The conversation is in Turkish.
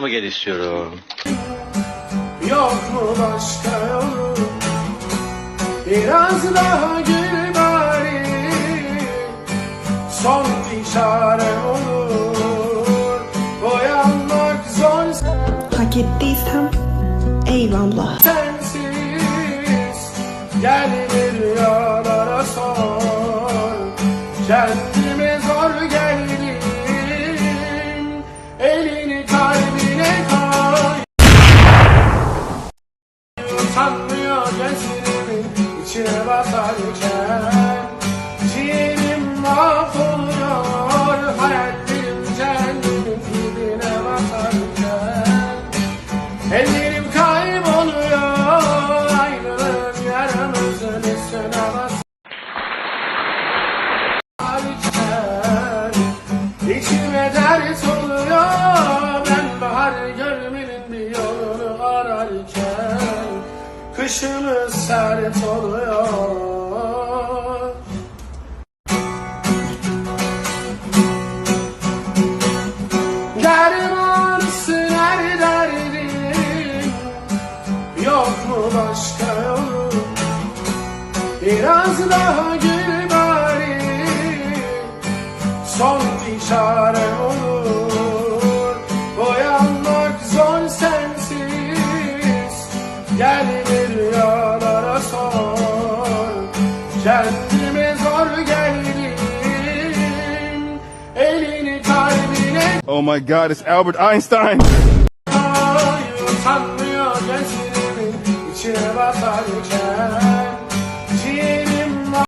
mı gel istiyorum. Yok mu başka yolu Biraz daha gül bari Son bir çare olur Boyanmak zor Hak ettiysem eyvallah. sensiz Gel bir rüyalara sor Kendime zor geldim Gözlerimin içine batarken Ciğerim mahvoluyor Hayallerim cehennemin dibine batarken Ellerim kayboluyor Ayrılığın yaramızın üstüne basarken İçime dert oluyor Ben bahar görmenin bir ararken Kışımız sert oluyor. Yok mu başka yolu Biraz daha gül Kendime zor geldim Elini kalbine Oh my god it's Albert Einstein. Sanmıyor gözlerimin içine basarken